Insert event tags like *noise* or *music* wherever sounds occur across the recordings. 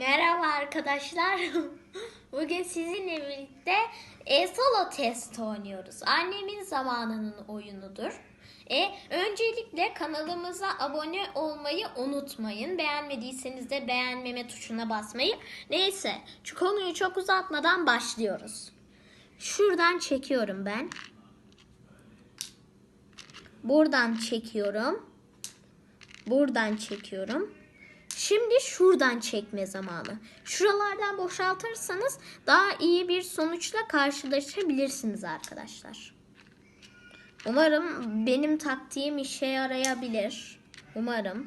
Merhaba arkadaşlar. *laughs* Bugün sizinle birlikte e, solo test oynuyoruz. Annemin zamanının oyunudur. E, öncelikle kanalımıza abone olmayı unutmayın. Beğenmediyseniz de beğenmeme tuşuna basmayı. Neyse şu konuyu çok uzatmadan başlıyoruz. Şuradan çekiyorum ben. Buradan çekiyorum. Buradan çekiyorum. Şimdi şuradan çekme zamanı. Şuralardan boşaltırsanız daha iyi bir sonuçla karşılaşabilirsiniz arkadaşlar. Umarım benim taktiğim işe yarayabilir. Umarım.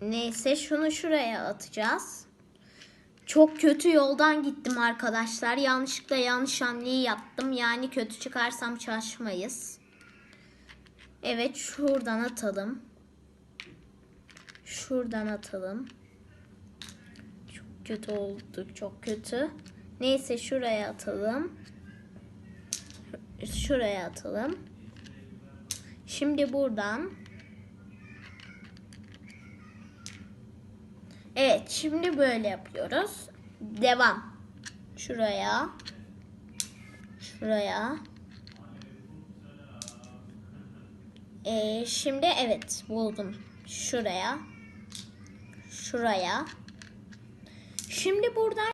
Neyse şunu şuraya atacağız. Çok kötü yoldan gittim arkadaşlar. Yanlışlıkla yanlış hamleyi yaptım. Yani kötü çıkarsam şaşmayız. Evet şuradan atalım. Şuradan atalım. Çok kötü oldu. Çok kötü. Neyse şuraya atalım. Şuraya atalım. Şimdi buradan. Evet şimdi böyle yapıyoruz. Devam. Şuraya. Şuraya. Ee, şimdi evet buldum. Şuraya. Şuraya. Şimdi buradan